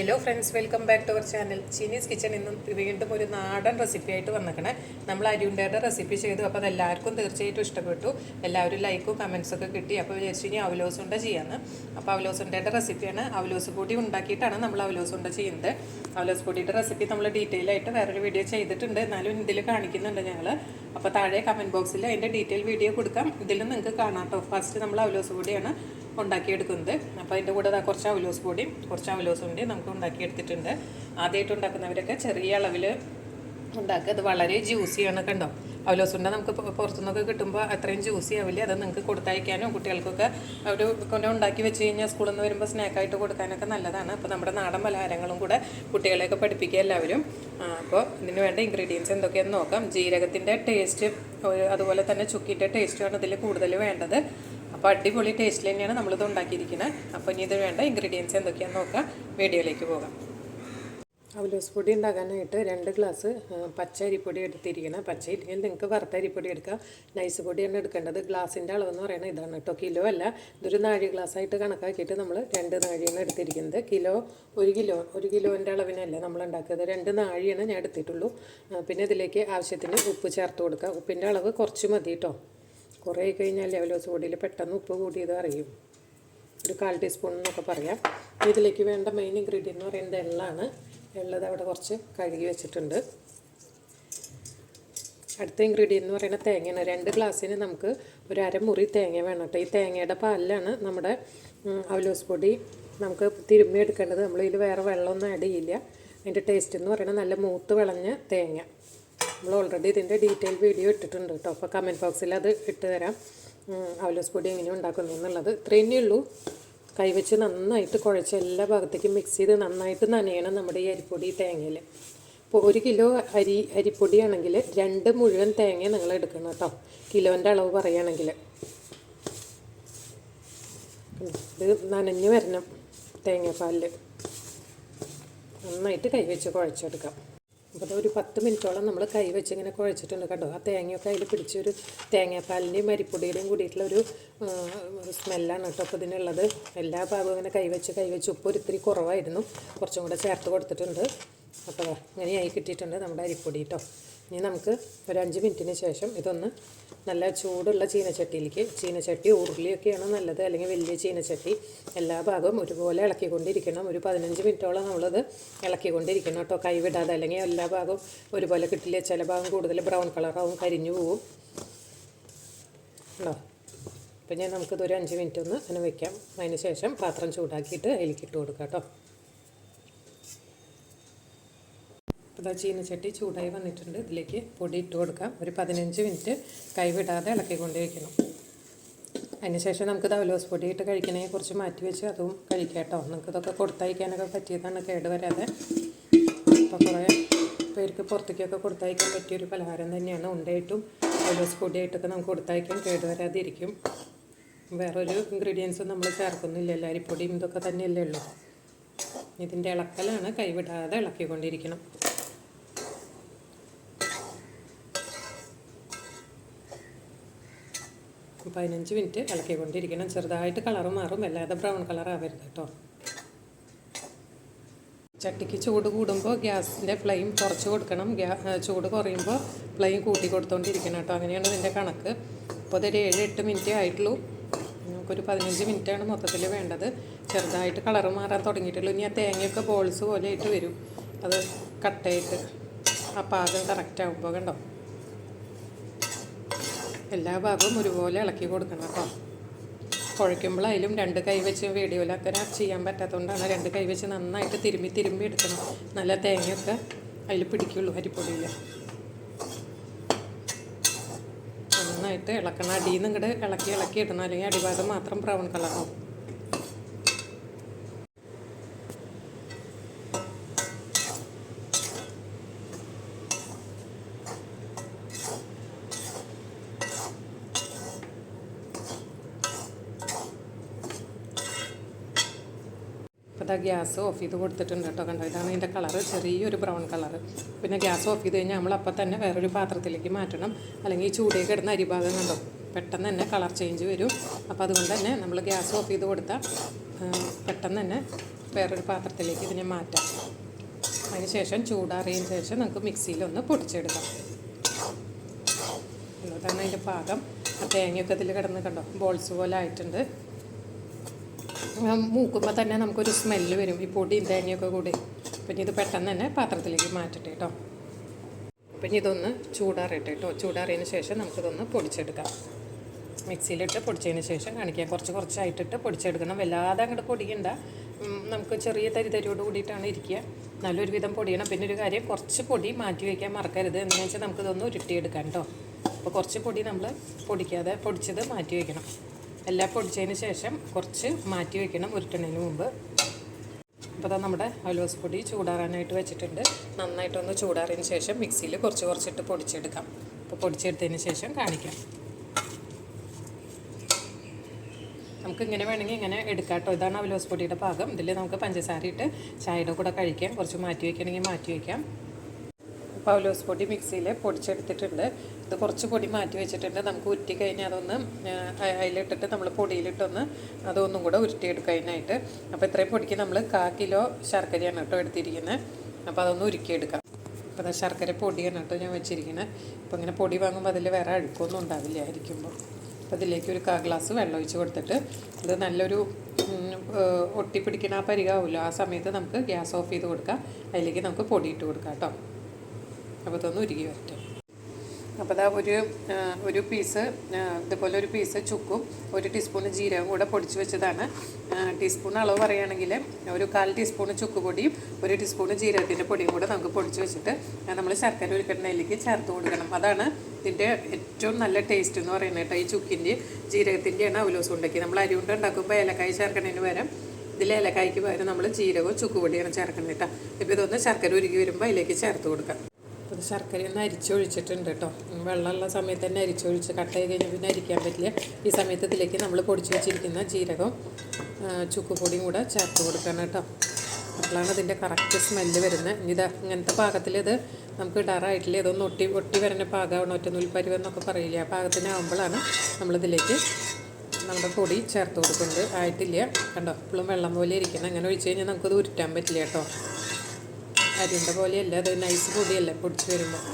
Hello friends welcome back to our channel Chinese kitchen ഇന്നും വീണ്ടും ഒരു നാടൻ റെസിപ്പി ആയിട്ട് വന്നിക്കണേ. നമ്മൾ അരിയുണ്ടയുടെ റെസിപ്പി ചെയ്തു. അപ്പോൾ അതെല്ലാവർക്കും തീർച്ചയായിട്ടും ഇഷ്ടപ്പെട്ടു. എല്ലാവരും ലൈക്കും കമൻസും ഒക്കെ കിട്ടി. അപ്പോൾ വിചാരിച്ചു ഇനി അവലോസ് ഉണ്ട ചെയ്യാന്ന്. അപ്പോൾ അവലോസ് ഉണ്ടയുടെ റെസിപ്പിയാണ് അവലോസ് പൊടി ഉണ്ടാക്കിയിട്ടാണ് നമ്മൾ അവലോസ് ചെയ്യുന്നത്. അവലോസ് പൊടിയുടെ റെസിപ്പി നമ്മൾ ഡീറ്റെയിൽ ആയിട്ട് വേറൊരു വീഡിയോ ചെയ്തിട്ടുണ്ട്. എന്നാലും ഇതിൽ കാണിക്കുന്നുണ്ട് ഞങ്ങൾ അപ്പോൾ താഴെ കമന്റ് ബോക്സിൽ അതിന്റെ ഡീറ്റെയിൽ വീഡിയോ കൊടുക്കാം. ഇതിൽ നിങ്ങൾക്ക് കാണാം കേട്ടോ. ഫസ്റ്റ് നമ്മൾ അവലോസ് പൊടിയാണ്. ഉണ്ടാക്കിയെടുക്കുന്നത്. അപ്പോൾ അതിന്റെ കൂടെ കുറച്ച് അവലോസ് പൊടിയും കുറച്ച് അവലോസ് ഉണ്ട് നമുക്ക് ഉണ്ടാക്കിയെടുത്തിട്ടുണ്ട്. ആദ്യമായിട്ട് ഉണ്ടാക്കുന്നവരൊക്കെ ചെറിയ അളവിൽ ഉണ്ടാക്കുക. അത് വളരെ ജ്യൂസിയാണ് കണ്ടോ? അവലോസ് ഉണ്ട നമുക്ക് പുറത്തുനിന്നൊക്കെ കിട്ടുമ്പോൾ അത്രയും ജ്യൂസി ആവില്ല. അത് നിങ്ങൾക്ക് കൊടുത്തയക്കാനോ കുട്ടികൾക്കൊക്കെ ഒരു കൊണ്ട് ഉണ്ടാക്കി വെച്ച് കഴിഞ്ഞാൽ സ്കൂളിൽ നിന്ന് വരുമ്പോൾ സ്നാക്കായിട്ട് കൊടുക്കാനൊക്കെ നല്ലതാണ്. അപ്പോൾ നമ്മുടെ നാടൻ പലഹാരങ്ങളും കൂടെ കുട്ടികളെയൊക്കെ പഠിപ്പിക്കുക എല്ലാവരും. അപ്പോൾ ഇതിന് വേണ്ട ഇൻഗ്രീഡിയൻസ് എന്തൊക്കെയാണെന്ന് നോക്കാം. ജീരകത്തിന്റെ ടേസ്റ്റ് അതുപോലെ തന്നെ ചുക്കിന്റെ ടേസ്റ്റുമാണ് ഇതിൽ കൂടുതൽ വേണ്ടത്. അപ്പോൾ അടിപൊളി ടേസ്റ്റിൽ തന്നെയാണ് നമ്മളിത് ഉണ്ടാക്കിയിരിക്കുന്നത് അപ്പോൾ ഇനി ഇത് വേണ്ട ഇൻഗ്രീഡിയൻസ് എന്തൊക്കെയാണെന്ന് നോക്കാം. വീഡിയോയിലേക്ക് പോകാം. അവലോസ് പൊടി ഉണ്ടാക്കാനായിട്ട് രണ്ട് ഗ്ലാസ് പച്ച അരിപ്പൊടി എടുത്തിരിക്കണം പച്ച ഇല്ലെങ്കിൽ നിങ്ങൾക്ക് വറുത്ത അരിപ്പൊടി എടുക്കാം. നൈസ് പൊടിയാണ് എടുക്കേണ്ടത്. ഗ്ലാസിന്റെ അളവെന്ന് പറയുന്നത് ഇതാണ് കേട്ടോ. കിലോ അല്ല. ഇതൊരു നാഴി ഗ്ലാസ് ആയിട്ട് കണക്കാക്കിയിട്ട് നമ്മൾ രണ്ട് നാഴിയാണ് എടുത്തിരിക്കുന്നത്. കിലോ ഒരു കിലോ ഒരു കിലോന്റെ അളവിനല്ല നമ്മൾ ഉണ്ടാക്കുന്നത് രണ്ട് നാഴിയാണ് ഞാൻ എടുത്തിട്ടുള്ളൂ. പിന്നെ ഇതിലേക്ക് ആവശ്യത്തിന് ഉപ്പ് ചേർത്ത് കൊടുക്കുക ഉപ്പിന്റെ അളവ് കുറച്ച് മതി കേട്ടോ. കുറേ ആയി കഴിഞ്ഞാൽ അവലോസ് പൊടിയിൽ പെട്ടെന്ന് ഉപ്പ് കൂടിയത് അറിയും. ഒരു കാൽ ടീസ്പൂൺ എന്നൊക്കെ പറയാം. ഇതിലേക്ക് വേണ്ട മെയിൻ ഇൻഗ്രീഡിയന്റ് എന്ന് പറയുന്നത് എള്ളാണ്. എള്ളത് അവിടെ കുറച്ച് കഴുകി വെച്ചിട്ടുണ്ട്. അടുത്ത ഇൻഗ്രീഡിയന്റ് എന്ന് പറയുന്നത് തേങ്ങയാണ്. രണ്ട് ഗ്ലാസ്സിന് നമുക്ക് ഒരു അരമുറി തേങ്ങ വേണം കേട്ടോ. ഈ തേങ്ങയുടെ പാലിലാണ് നമ്മുടെ അവലോസ് പൊടി നമുക്ക് തിരുമ്മി എടുക്കേണ്ടത്. നമ്മളിതിൽ വേറെ വെള്ളമൊന്നും ആഡ് ചെയ്യില്ല. അതിന്റെ ടേസ്റ്റ് എന്ന് പറയുന്നത് നല്ല മൂത്ത് വിളഞ്ഞ തേങ്ങ. നമ്മൾ ഓൾറെഡി ഇതിന്റെ ഡീറ്റെയിൽ വീഡിയോ ഇട്ടിട്ടുണ്ട് കേട്ടോ. അപ്പോൾ കമന്റ് ബോക്സിൽ അത് ഇട്ട് തരാം. അവലോസ് പൊടി എങ്ങനെ ഉണ്ടാക്കുന്നു എന്നുള്ളത്. ഇത്രയേ ഉള്ളൂ. കൈവച്ച് നന്നായിട്ട് കുഴച്ച് എല്ലാ ഭാഗത്തേക്കും മിക്സ് ചെയ്ത് നന്നായിട്ട് നനയണം നമ്മുടെ ഈ അരിപ്പൊടി തേങ്ങയിൽ. ഇപ്പോൾ ഒരു കിലോ അരി അരിപ്പൊടിയാണെങ്കിൽ രണ്ട് മുഴുവൻ തേങ്ങ നിങ്ങൾ എടുക്കണം കേട്ടോ. കിലോന്റെ അളവ് പറയുകയാണെങ്കിൽ. ഇത് നനഞ്ഞ് വരണം തേങ്ങാപ്പാലിൽ നന്നായിട്ട് കൈവച്ച് കുഴച്ചെടുക്കാം. അപ്പോൾ ഒരു പത്ത് മിനിറ്റോളം നമ്മൾ കൈവച്ച് ഇങ്ങനെ കുഴച്ചിട്ടുണ്ട് കേട്ടോ. ആ തേങ്ങയൊക്കെ അതിൽ പിടിച്ചൊരു തേങ്ങാപ്പാലിന്റെയും അരിപ്പൊടിയുടെയും കൂടിയിട്ടുള്ള ഒരു സ്മെല്ലാണ് കേട്ടോ അപ്പോൾ ഇതിനുള്ളത്. എല്ലാ ഭാഗവും ഇങ്ങനെ കൈവച്ച് കൈവച്ച് ഉപ്പ് ഒരു ഇത്തിരി കുറവായിരുന്നു. കുറച്ചും കൂടെ ചേർത്ത് കൊടുത്തിട്ടുണ്ട്. അപ്പോൾ ഇങ്ങനെയായി കിട്ടിയിട്ടുണ്ട് നമ്മുടെ അരിപ്പൊടി കേട്ടോ ഇനി നമുക്ക് ഒരു അഞ്ച് മിനിറ്റിന് ശേഷം ഇതൊന്ന് നല്ല ചൂടുള്ള ചീനച്ചട്ടിയിലേക്ക് ചീനച്ചട്ടി ഉരുളിയൊക്കെയാണ് നല്ലത് അല്ലെങ്കിൽ വലിയ ചീനച്ചട്ടി എല്ലാ ഭാഗവും ഒരുപോലെ ഇളക്കിക്കൊണ്ടിരിക്കണം. ഒരു പതിനഞ്ച് മിനിറ്റോളം നമ്മളത് ഇളക്കിക്കൊണ്ടിരിക്കണം കേട്ടോ കൈവിടാതെ അല്ലെങ്കിൽ എല്ലാ ഭാഗവും ഒരുപോലെ കിട്ടില്ല. ചില ഭാഗം കൂടുതൽ ബ്രൗൺ കളറാവും കരിഞ്ഞു പോവും. ഉണ്ടോ അപ്പം ഞാൻ നമുക്കിതൊരു അഞ്ച് മിനിറ്റ് ഒന്ന് അങ്ങനെ വെക്കാം. അതിന് ശേഷം പാത്രം ചൂടാക്കിയിട്ട് അതിലേക്ക് ഇട്ട് കൊടുക്കാം കേട്ടോ ഇതാ ചീനച്ചട്ടി ചൂടായി വന്നിട്ടുണ്ട്. ഇതിലേക്ക് പൊടി ഇട്ട് കൊടുക്കാം. ഒരു പതിനഞ്ച് മിനിറ്റ് കൈവിടാതെ ഇളക്കിക്കൊണ്ടിരിക്കണം. അതിനുശേഷം നമുക്ക് ദവലോസ് പൊടി ഇട്ട് കഴിക്കണമെങ്കിൽ കുറച്ച് മാറ്റി വെച്ച് അതും കഴിക്കാം കേട്ടോ. നിങ്ങൾക്ക് ഇതൊക്കെ കൊടുത്തയക്കാനൊക്കെ പറ്റിയതാണ് കേട് വരാതെ അപ്പോൾ കുറേ പേർക്ക് പുറത്തേക്കൊക്കെ കൊടുത്തയക്കാൻ പറ്റിയൊരു പലഹാരം തന്നെയാണ്. ഉണ്ടായിട്ടും ദവലോസ് പൊടിയായിട്ടൊക്കെ നമുക്ക് കൊടുത്തയക്കാൻ കേട് വരാതിരിക്കും വേറൊരു ഇൻഗ്രീഡിയൻസും നമ്മൾ ചേർക്കുന്നില്ല. അരിപ്പൊടിയും ഇതൊക്കെ തന്നെയല്ലേ ഉള്ളൂ. ഇതിന്റെ ഇളക്കലാണ് കൈവിടാതെ ഇളക്കിക്കൊണ്ടിരിക്കണം. പതിനഞ്ച് മിനിറ്റ് ഇളക്കിക്കൊണ്ടിരിക്കണം ചെറുതായിട്ട് കളറ് മാറും. അല്ലാതെ ബ്രൗൺ കളർ ആവരുത് കേട്ടോ. ചട്ടിക്ക് ചൂട് കൂടുമ്പോൾ ഗ്യാസിന്റെ ഫ്ലെയിം കുറച്ച് കൊടുക്കണം. ഗ്യാ ചൂട് കുറയുമ്പോൾ ഫ്ലെയിം കൂട്ടി കൊടുത്തോണ്ടിരിക്കണം കേട്ടോ. അങ്ങനെയാണ് ഇതിന്റെ കണക്ക്. ഇപ്പോൾ ഇതൊരു ഏഴ് എട്ട് മിനിറ്റേ ആയിട്ടുള്ളൂ. നമുക്കൊരു പതിനഞ്ച് മിനിറ്റാണ് മൊത്തത്തിൽ വേണ്ടത്. ചെറുതായിട്ട് കളറ് മാറാൻ തുടങ്ങിയിട്ടുള്ളൂ. ഇനി ആ തേങ്ങയൊക്കെ ബോൾസ് പോലെ ആയിട്ട് വരും. അത് കട്ടയിട്ട് ആ പാകം കറക്റ്റ് ആകുമ്പോൾ കണ്ടോ? എല്ലാ ഭാഗവും ഒരുപോലെ ഇളക്കി കൊടുക്കണം കേട്ടോ. കുഴയ്ക്കുമ്പോഴായാലും രണ്ട് കൈ വെച്ച് വീഡിയോയിലൊക്കെ ചെയ്യാൻ പറ്റാത്തതുകൊണ്ടാണ് രണ്ട് കൈ വെച്ച് നന്നായിട്ട് തിരുമ്പി തിരുമ്പി എടുക്കണം. നല്ല തേങ്ങയൊക്കെ അതിൽ പിടിക്കുള്ളൂ അരിപ്പൊടിയിൽ നന്നായിട്ട് ഇളക്കണം. അടിയിൽ നിന്ന് ഇങ്ങോട്ട് ഇളക്കി ഇളക്കി ഇടണം. അല്ലെങ്കിൽ അടിഭാഗം മാത്രം ബ്രൗൺ കളറാവും അപ്പോൾ ഇതാ ഗ്യാസ് ഓഫ് ചെയ്ത് കൊടുത്തിട്ടുണ്ട് കേട്ടോ കണ്ടോ? ഇതാണ് ഇതിന്റെ കളറ് ചെറിയൊരു ബ്രൗൺ കളറ് പിന്നെ ഗ്യാസ് ഓഫ് ചെയ്ത് കഴിഞ്ഞാൽ നമ്മൾ അപ്പം തന്നെ വേറൊരു പാത്രത്തിലേക്ക് മാറ്റണം. അല്ലെങ്കിൽ ഈ ചൂടേ കിടന്ന അരിഭാഗം കണ്ടോ? പെട്ടെന്ന് തന്നെ കളർ ചേഞ്ച് വരും. അപ്പോൾ അതുകൊണ്ട് തന്നെ നമ്മൾ ഗ്യാസ് ഓഫ് ചെയ്ത് കൊടുത്താൽ പെട്ടെന്ന് തന്നെ വേറൊരു പാത്രത്തിലേക്ക് ഇതിനെ മാറ്റാം. അതിന് ശേഷം ചൂടാറിയതിന് ശേഷം നമുക്ക് മിക്സിയിലൊന്ന് പൊടിച്ചെടുക്കാം. അതാണ് അതിന്റെ പാകം. തേങ്ങയൊക്കെ ഇതിൽ കിടന്ന് കണ്ടോ? ബോൾസ് പോലെ ആയിട്ടുണ്ട്. മൂക്കുമ്പോൾ തന്നെ നമുക്കൊരു സ്മെല്ല് വരും. ഈ പൊടിയും തേങ്ങയൊക്കെ കൂടി. പിന്നെ ഇത് പെട്ടെന്ന് തന്നെ പാത്രത്തിലേക്ക് മാറ്റട്ടെ കേട്ടോ. അപ്പം ഇതൊന്ന് ചൂടാറിയിട്ട് കേട്ടോ. ചൂടാറിയതിന് ശേഷം നമുക്കിതൊന്ന് പൊടിച്ചെടുക്കാം. മിക്സിയിലിട്ട് പൊടിച്ചതിന് ശേഷം കാണിക്കാം. കുറച്ച് കുറച്ചായിട്ടിട്ട് പൊടിച്ചെടുക്കണം. വല്ലാതെ അങ്ങോട്ട് പൊടിയണ്ട. നമുക്ക് ചെറിയ തരി തരിയോട് കൂടിയിട്ടാണ് ഇരിക്കുക. നല്ലൊരു വിധം പൊടിയണം. പിന്നെ ഒരു കാര്യം കുറച്ച് പൊടി മാറ്റി വയ്ക്കാൻ മറക്കരുത്. എന്താണെന്ന് വെച്ചാൽ നമുക്കിതൊന്ന് ഉരുട്ടിയെടുക്കാം കേട്ടോ. അപ്പോൾ കുറച്ച് പൊടി നമ്മൾ പൊടിക്കാതെ പൊടിച്ചത് മാറ്റി വയ്ക്കണം. എല്ലാം പൊടിച്ചതിന് ശേഷം കുറച്ച് മാറ്റി വയ്ക്കണം ഉരുട്ടുന്നതിന് മുമ്പ്. അപ്പോൾ നമ്മുടെ അലോസ് പൊടി ചൂടാറാനായിട്ട് വെച്ചിട്ടുണ്ട്. നന്നായിട്ടൊന്ന് ചൂടാറിയതിന് ശേഷം മിക്സിയിൽ കുറച്ച് കുറച്ചിട്ട് പൊടിച്ചെടുക്കാം. അപ്പോൾ പൊടിച്ചെടുത്തതിന് ശേഷം കാണിക്കാം. നമുക്ക് ഇങ്ങനെ വേണമെങ്കിൽ ഇങ്ങനെ എടുക്കാം കേട്ടോ. ഇതാണ് അവലോസ് പൊടിയുടെ പാകം. ഇതിൽ നമുക്ക് പഞ്ചസാര ഇട്ട് ചായയുടെ കൂടെ കഴിക്കാം. കുറച്ച് മാറ്റി വയ്ക്കണമെങ്കിൽ മാറ്റി വയ്ക്കാം അപ്പോൾ അവലോസ് പൊടി മിക്സിയിൽ പൊടിച്ചെടുത്തിട്ടുണ്ട്. ഇത് കുറച്ച് പൊടി മാറ്റി വെച്ചിട്ടുണ്ട്. നമുക്ക് ഉരുട്ടി കഴിഞ്ഞാൽ അതൊന്ന് അതിലിട്ടിട്ട് നമ്മൾ പൊടിയിലിട്ടൊന്ന് അതൊന്നും കൂടെ ഉരുട്ടിയെടുക്കാനായിട്ട്. അപ്പോൾ ഇത്രയും പൊടിക്ക് നമ്മൾ കാ കിലോ ശർക്കരയാണ് കേട്ടോ എടുത്തിരിക്കുന്നത് അപ്പോൾ അതൊന്ന് ഉരുക്കിയെടുക്കാം. അപ്പോൾ അത് ശർക്കര പൊടിയാണ് കേട്ടോ ഞാൻ വെച്ചിരിക്കുന്നത് അപ്പോൾ ഇങ്ങനെ പൊടി വാങ്ങുമ്പോൾ അതിൽ വേറെ അഴുക്കൊന്നും ഉണ്ടാവില്ല ആയിരിക്കുമ്പോൾ അപ്പോൾ അതിലേക്ക് ഒരു കാ ഗ്ലാസ് വെള്ളം ഒഴിച്ച് കൊടുത്തിട്ട് ഇത് നല്ലൊരു ഒട്ടിപ്പിടിക്കുന്ന ആ പരികാവുമല്ലോ ആ സമയത്ത് നമുക്ക് ഗ്യാസ് ഓഫ് ചെയ്ത് കൊടുക്കാം. അതിലേക്ക് നമുക്ക് പൊടി ഇട്ട് കൊടുക്കാം കേട്ടോ. അപ്പോൾ ഇതൊന്ന് ഉരുകി വരട്ടെ. അപ്പോൾ അതാ ഒരു ഒരു പീസ് ഇതുപോലെ ഒരു പീസ് ചുക്കും ഒരു ടീസ്പൂൺ ജീരകം കൂടെ പൊടിച്ച് വെച്ചതാണ്. ടീസ്പൂൺ അളവ് പറയുകയാണെങ്കിൽ ഒരു കാൽ ടീസ്പൂൺ ചുക്ക് പൊടിയും ഒരു ടീസ്പൂൺ ജീരകത്തിന്റെ പൊടിയും കൂടെ നമുക്ക് പൊടിച്ച് വെച്ചിട്ട് നമ്മൾ ശർക്കര ഉരുക്കണ്ണയിലേക്ക് ചേർത്ത് കൊടുക്കണം. അതാണ് ഇതിന്റെ ഏറ്റവും നല്ല ടേസ്റ്റ് എന്ന് പറയുന്നത് കേട്ടോ. ഈ ചുക്കിന്റെ ജീരകത്തിന്റെയാണ് അവലോസം ഉണ്ടാക്കി നമ്മൾ അരി കൊണ്ട് ഉണ്ടാക്കുമ്പോൾ ഏലക്കായ ചേർക്കണതിന് പകരം ഇതിൽ ഏലക്കായ്ക്ക് പകരം നമ്മൾ ജീരകവും ചുക്കുപൊടിയാണ് ചേർക്കുന്നത് കേട്ടോ. ഇപ്പോൾ ഇതൊന്ന് ശർക്കര ഉരുക്കി വരുമ്പോൾ അതിലേക്ക് ചേർത്ത് കൊടുക്കാം അപ്പോൾ ശർക്കര ഒന്ന് അരിച്ചൊഴിച്ചിട്ടുണ്ട് കേട്ടോ. വെള്ളമുള്ള സമയത്ത് തന്നെ അരിച്ചൊഴിച്ച് കട്ട് ചെയ്ത് കഴിഞ്ഞാൽ പിന്നെ അരിക്കാൻ പറ്റില്ല. ഈ സമയത്ത് ഇതിലേക്ക് നമ്മൾ പൊടിച്ച് വെച്ചിരിക്കുന്ന ജീരകവും ചുക്കുപൊടിയും കൂടെ ചേർത്ത് കൊടുക്കണം കേട്ടോ. അപ്പോഴാണ് അതിന്റെ കറക്റ്റ് സ്മെല്ല് വരുന്നത്. ഇത് ഇങ്ങനത്തെ പാകത്തിൽ ഇത് നമുക്ക് ഇടാറായിട്ടില്ല. ഇതൊന്ന് ഒട്ടി ഒട്ടി വരുന്ന പാകമാണ് ഒറ്റ നൂൽപ്പരിവ് എന്നൊക്കെ പറയില്ല? ആ പാകത്തിനാകുമ്പോഴാണ് നമ്മളിതിലേക്ക് നമ്മുടെ പൊടി ചേർത്ത് കൊടുക്കുന്നത്. ആയിട്ടില്ല. കണ്ടോ? ഇപ്പോഴും വെള്ളം പോലെ ഇരിക്കണം അങ്ങനെ ഒഴിച്ച് കഴിഞ്ഞാൽ നമുക്കത് ഉരുട്ടാൻ പറ്റില്ല കേട്ടോ. അരിണ്ട പോലെയല്ല? അത് നൈസ് പൊടിയല്ല പൊടിച്ച് വരുമ്പോൾ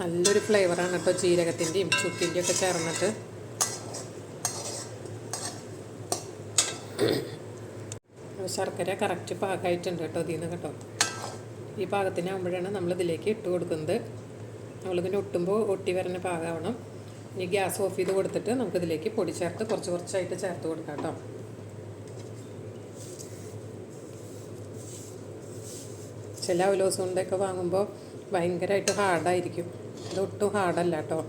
നല്ലൊരു ഫ്ലേവറാണ് കേട്ടോ ജീരകത്തിന്റെയും ചുക്കിന്റെയും ഒക്കെ ചേർന്നിട്ട്. ശർക്കര കറക്റ്റ് പാകമായിട്ടുണ്ട് കേട്ടോ ഇതിൽ നിന്ന് കേട്ടോ. ഈ പാകത്തിനാകുമ്പോഴാണ് നമ്മളിതിലേക്ക് ഇട്ട് കൊടുക്കുന്നത്. നമ്മളിങ്ങനെ ഒട്ടുമ്പോൾ ഒട്ടി വരുന്ന പാകമാവണം ഇനി ഗ്യാസ് ഓഫ് ചെയ്ത് കൊടുത്തിട്ട് നമുക്കിതിലേക്ക് പൊടി ചേർത്ത് കുറച്ച് കുറച്ചായിട്ട് ചേർത്ത് കൊടുക്കാം കേട്ടോ ചില അവലോസ് കൊണ്ടൊക്കെ വാങ്ങുമ്പോൾ ഭയങ്കരമായിട്ട് ഹാർഡായിരിക്കും. ഇതൊട്ടും ഹാർഡല്ല കേട്ടോ.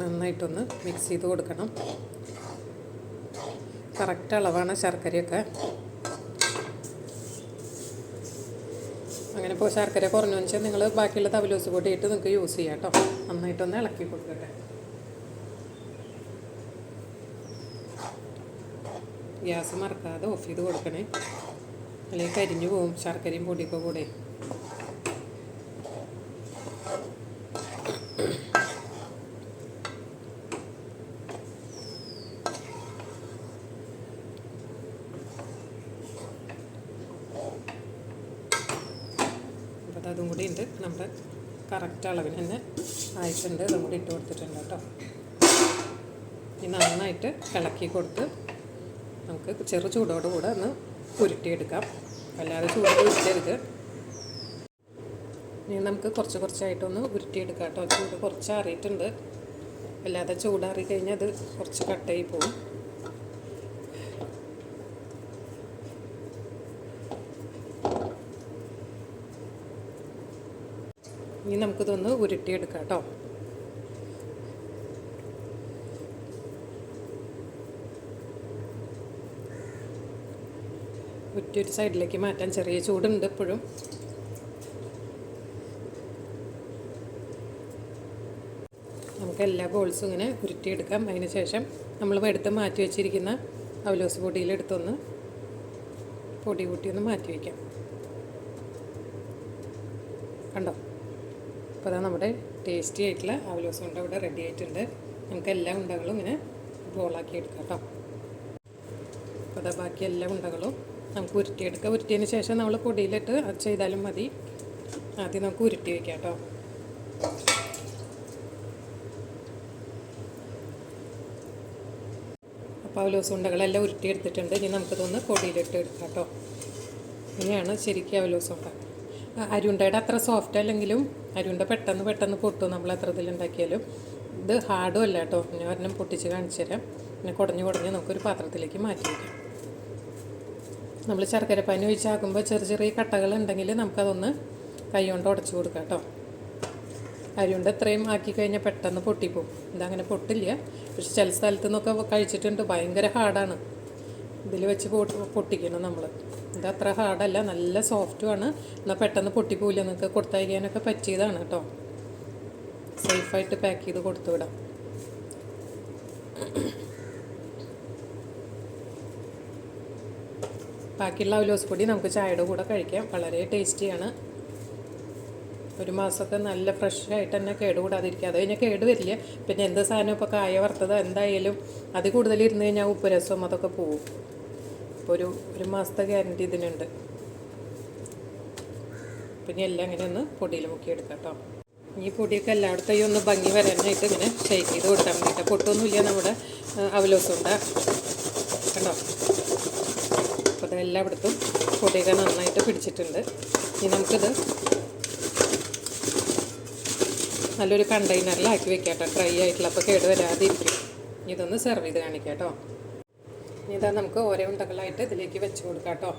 നന്നായിട്ടൊന്ന് മിക്സ് ചെയ്ത് കൊടുക്കണം. കറക്റ്റ് അളവാണ് ശർക്കരയൊക്കെ. അങ്ങനെ ഇപ്പോൾ ശർക്കര കുറഞ്ഞു വെച്ചാൽ നിങ്ങൾ ബാക്കിയുള്ള തവലോസ് പൊടിയിട്ട് നിങ്ങൾക്ക് യൂസ് ചെയ്യാം കേട്ടോ. നന്നായിട്ടൊന്ന് ഇളക്കി കൊടുക്കട്ടെ. ഗ്യാസ് മറക്കാതെ ഓഫ് ചെയ്ത് കൊടുക്കണേ. അല്ലെങ്കിൽ കരിഞ്ഞു പോവും ശർക്കരയും പൊടിയൊക്കെ കൂടെ. അതും കൂടി ഉണ്ട്. നമ്മുടെ കറക്റ്റ് അളവിന് തന്നെ ആയിട്ടുണ്ട്. അതും കൂടി ഇട്ട് കൊടുത്തിട്ടുണ്ട് കേട്ടോ. ഇനി നന്നായിട്ട് ഇളക്കി കൊടുത്ത് നമുക്ക് ചെറു ചൂടോടുകൂടെ ഒന്ന് ഉരുട്ടിയെടുക്കാം. അല്ലാതെ ചൂട് ഉരുട്ടരുത് ഇനി നമുക്ക് കുറച്ച് കുറച്ചായിട്ടൊന്ന് ഉരുട്ടിയെടുക്കാം കേട്ടോ ചൂട് കുറച്ച് അറിയിട്ടുണ്ട് അല്ലാതെ ചൂടാറി കഴിഞ്ഞാൽ അത് കുറച്ച് കട്ടായി പോകും ഇനി നമുക്കിതൊന്ന് ഉരുട്ടിയെടുക്കാം കേട്ടോ ഉറ്റൊരു സൈഡിലേക്ക് മാറ്റാൻ ചെറിയ ചൂടുണ്ട് എപ്പോഴും നമുക്ക് എല്ലാ ബോൾസും ഇങ്ങനെ ഉരുട്ടിയെടുക്കാം. അതിന് ശേഷം നമ്മൾ എടുത്ത് മാറ്റി വെച്ചിരിക്കുന്ന അവലോസ് പൊടിയിലെടുത്തൊന്ന് പൊടി കൂട്ടി ഒന്ന് മാറ്റി വയ്ക്കാം കണ്ടോ? അപ്പോൾ അതാ നമ്മുടെ ടേസ്റ്റി ആയിട്ടുള്ള അവലോസ് കൊണ്ട് ഇവിടെ റെഡി ആയിട്ടുണ്ട്. നമുക്ക് എല്ലാ ഉണ്ടകളും ഇങ്ങനെ ബോളാക്കി എടുക്കാം കേട്ടോ. അപ്പോൾ അതാ ബാക്കി എല്ലാ ഉണ്ടകളും നമുക്ക് ഉരുട്ടിയെടുക്കാം. ഉരുട്ടിയതിന് ശേഷം നമ്മൾ പൊടിയിലിട്ട് അത് ചെയ്താലും മതി. ആദ്യം നമുക്ക് ഉരുട്ടി വയ്ക്കാം കേട്ടോ അവലോസ് ഉണ്ടകളെല്ലാം ഉരുട്ടിയെടുത്തിട്ടുണ്ട്. ഇനി നമുക്കിതൊന്ന് പൊടിയിലിട്ട് എടുക്കാം കേട്ടോ ഇങ്ങനെയാണ് ശരിക്കും അവലോസ് ഉണ്ട. ആ, അരിയുണ്ടയുടെ അത്ര സോഫ്റ്റ് അല്ലെങ്കിലും അരിയുണ്ട പെട്ടെന്ന് പെട്ടെന്ന് പൊട്ടും നമ്മൾ എത്ര ഇതിലുണ്ടാക്കിയാലും ഇത് ഹാർഡും അല്ല കേട്ടോ. ഞാൻ ഒരെണ്ണം പൊട്ടിച്ച് കാണിച്ചു തരാം. പിന്നെ കുടഞ്ഞ് കുടഞ്ഞ് നമുക്കൊരു പാത്രത്തിലേക്ക് മാറ്റി വയ്ക്കാം നമ്മൾ ശർക്കരപ്പാനി ഒഴിച്ചാക്കുമ്പോൾ ചെറിയ ചെറിയ കട്ടകൾ ഉണ്ടെങ്കിൽ നമുക്കതൊന്ന് കൈ കൊണ്ട് ഉടച്ചു കൊടുക്കാം കേട്ടോ അരിയുണ്ട് ഇത്രയും ആക്കി കഴിഞ്ഞാൽ പെട്ടെന്ന് പൊട്ടിപ്പോവും. ഇതങ്ങനെ പൊട്ടില്ല. പക്ഷെ ചില സ്ഥലത്തു നിന്നൊക്കെ കഴിച്ചിട്ടുണ്ട്. ഭയങ്കര ഹാർഡാണ്. ഇതിൽ വെച്ച് പൊട്ടി പൊട്ടിക്കണം നമ്മൾ ഇത് അത്ര ഹാർഡല്ല. നല്ല സോഫ്റ്റുമാണ് എന്നാൽ പെട്ടെന്ന് പൊട്ടിപ്പോവില്ല. നിങ്ങൾക്ക് കൊടുത്തയക്കാനൊക്കെ പറ്റിയതാണ് കേട്ടോ സേഫായിട്ട് പാക്ക് ചെയ്ത് കൊടുത്തു വിടാം ബാക്കിയുള്ള അവലോസ് പൊടി നമുക്ക് ചായയുടെ കൂടെ കഴിക്കാം. വളരെ ടേസ്റ്റിയാണ്. ഒരു മാസമൊക്കെ നല്ല ഫ്രഷ് ആയിട്ട് തന്നെ കേടുകൂടാതിരിക്കുക. അത് കഴിഞ്ഞാൽ കേട് വരില്ല? പിന്നെ എന്ത് സാധനം ഇപ്പോൾ കായ വറുത്തത് എന്തായാലും അത് കൂടുതൽ ഇരുന്ന് കഴിഞ്ഞാൽ ഉപ്പ് രസവും അതൊക്കെ പോവും. അപ്പോൾ ഒരു ഒരു മാസത്തെ ഗ്യാരണ്ടി ഇതിനുണ്ട്. പിന്നെ എല്ലാം ഇങ്ങനെ ഒന്ന് പൊടിയിൽ മുക്കിയെടുക്കാം കേട്ടോ. ഈ പൊടിയൊക്കെ എല്ലായിടത്തെയും ഒന്ന് ഭംഗി വരാനായിട്ട് ഇങ്ങനെ ഷേക്ക് ചെയ്ത് കൊടുക്കാൻ വേണ്ടിയിട്ട് പൊട്ടൊന്നുമില്ല നമ്മുടെ അവലോസുണ്ട കണ്ടോ? അത് എല്ലായിടത്തും പൊടിയൊക്കെ നന്നായിട്ട് പിടിച്ചിട്ടുണ്ട്. ഇനി നമുക്കിത് നല്ലൊരു കണ്ടെയ്നറിൽ ആക്കി വെക്കാട്ടോ ഡ്രൈ ആയിട്ടുള്ള അപ്പോൾ കേട് വരാതിരിക്കും. ഇതൊന്ന് സെർവ് ചെയ്ത് കാണിക്കാം കേട്ടോ. ഇനി ഇതാ നമുക്ക് ഓരോ ഉണ്ടകളായിട്ട് ഇതിലേക്ക് വെച്ച് കൊടുക്കാം കേട്ടോ.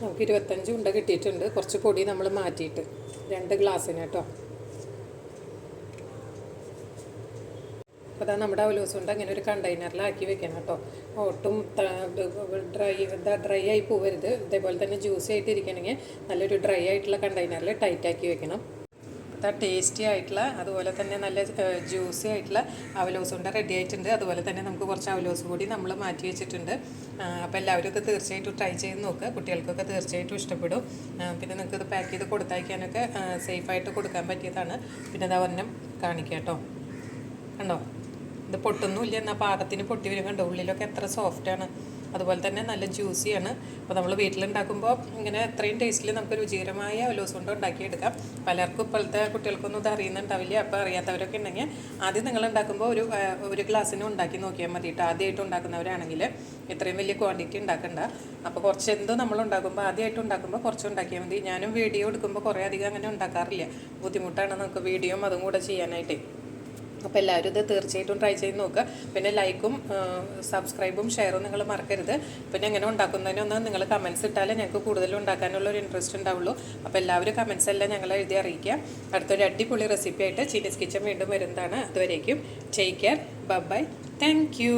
നമുക്ക് ഇരുപത്തഞ്ച് ഉണ്ട കിട്ടിയിട്ടുണ്ട്. കുറച്ച് പൊടി നമ്മൾ മാറ്റിയിട്ട്. രണ്ട് ഗ്ലാസ്സിന് കേട്ടോ. അപ്പോൾ അതാ നമ്മുടെ അവലോസ് കൊണ്ട് അങ്ങനെ ഒരു കണ്ടെയ്നറിലാക്കി വെക്കണം കേട്ടോ. ഒട്ടും ഡ്രൈ ഡ്രൈ ആയി പോവരുത്. ഇതേപോലെ തന്നെ ജ്യൂസി ആയിട്ടിരിക്കണമെങ്കിൽ നല്ലൊരു ഡ്രൈ ആയിട്ടുള്ള കണ്ടെയ്നറിൽ ടൈറ്റാക്കി വെക്കണം. അതാ ടേസ്റ്റി ആയിട്ടുള്ള അതുപോലെ തന്നെ നല്ല ജ്യൂസി ആയിട്ടുള്ള അവലോസ് കൊണ്ട് റെഡി ആയിട്ടുണ്ട്. അതുപോലെ തന്നെ നമുക്ക് കുറച്ച് അവലോസ് കൂടി നമ്മൾ മാറ്റി വെച്ചിട്ടുണ്ട്. അപ്പോൾ എല്ലാവരും ഇത് തീർച്ചയായിട്ടും ട്രൈ ചെയ്ത് നോക്കുക കുട്ടികൾക്കൊക്കെ തീർച്ചയായിട്ടും ഇഷ്ടപ്പെടും. പിന്നെ നിങ്ങൾക്ക് ഇത് പാക്ക് ചെയ്ത് കൊടുത്തയക്കാനൊക്കെ സേഫായിട്ട് കൊടുക്കാൻ പറ്റിയതാണ്. പിന്നെ അതാ കാണിക്കട്ടോ കാണിക്കാം കേട്ടോ കണ്ടോ? ഇത് പൊട്ടൊന്നുമില്ല എന്നാൽ പാകത്തിന് പൊട്ടി വരും. കണ്ടോ? ഉള്ളിലൊക്കെ എത്ര സോഫ്റ്റാണ് അതുപോലെ തന്നെ നല്ല ജ്യൂസിയാണ്. അപ്പോൾ നമ്മൾ വീട്ടിലുണ്ടാക്കുമ്പോൾ ഇങ്ങനെ എത്രയും ടേസ്റ്റിൽ നമുക്ക് രുചികരമായ അവലോസ് കൊണ്ട് ഉണ്ടാക്കിയെടുക്കാം. പലർക്കും ഇപ്പോഴത്തെ കുട്ടികൾക്കൊന്നും ഇത് അറിയുന്നുണ്ടാവില്ല. അപ്പോൾ അറിയാത്തവരൊക്കെ ഉണ്ടെങ്കിൽ ആദ്യം നിങ്ങൾ ഉണ്ടാക്കുമ്പോൾ ഒരു ഒരു ഗ്ലാസ്സിന് ഉണ്ടാക്കി നോക്കിയാൽ മതി കേട്ടോ ആദ്യമായിട്ട് ഉണ്ടാക്കുന്നവരാണെങ്കിൽ ഇത്രയും വലിയ ക്വാണ്ടിറ്റി ഉണ്ടാക്കണ്ട. അപ്പോൾ കുറച്ച് എന്തോ നമ്മൾ ഉണ്ടാക്കുമ്പോൾ ആദ്യമായിട്ട് ഉണ്ടാക്കുമ്പോൾ കുറച്ച് ഉണ്ടാക്കിയാൽ മതി. ഞാനും വീഡിയോ എടുക്കുമ്പോൾ കുറേ അധികം അങ്ങനെ ഉണ്ടാക്കാറില്ല. ബുദ്ധിമുട്ടാണ് നമുക്ക് വീഡിയോയും അതും കൂടെ ചെയ്യാനായിട്ടേ. അപ്പോൾ എല്ലാവരും ഇത് തീർച്ചയായിട്ടും ട്രൈ ചെയ്ത് നോക്കുക. പിന്നെ ലൈക്കും സബ്സ്ക്രൈബും ഷെയറും നിങ്ങൾ മറക്കരുത്. പിന്നെ എങ്ങനെ ഉണ്ടാക്കുന്നതിനൊന്ന് നിങ്ങൾ കമൻസ് ഇട്ടാലേ ഞങ്ങൾക്ക് കൂടുതൽ ഉണ്ടാക്കാനുള്ള ഒരു ഇൻട്രസ്റ്റ് ഉണ്ടാവുള്ളൂ. അപ്പോൾ എല്ലാവരും കമൻസ് എല്ലാം ഞങ്ങൾ എഴുതി അറിയിക്കുക. അടുത്തൊരു അടിപൊളി റെസിപ്പി ആയിട്ട് ചീനീസ് കിച്ചൻ വീണ്ടും വരുന്നതാണ്. അതുവരേക്കും take care bye thank you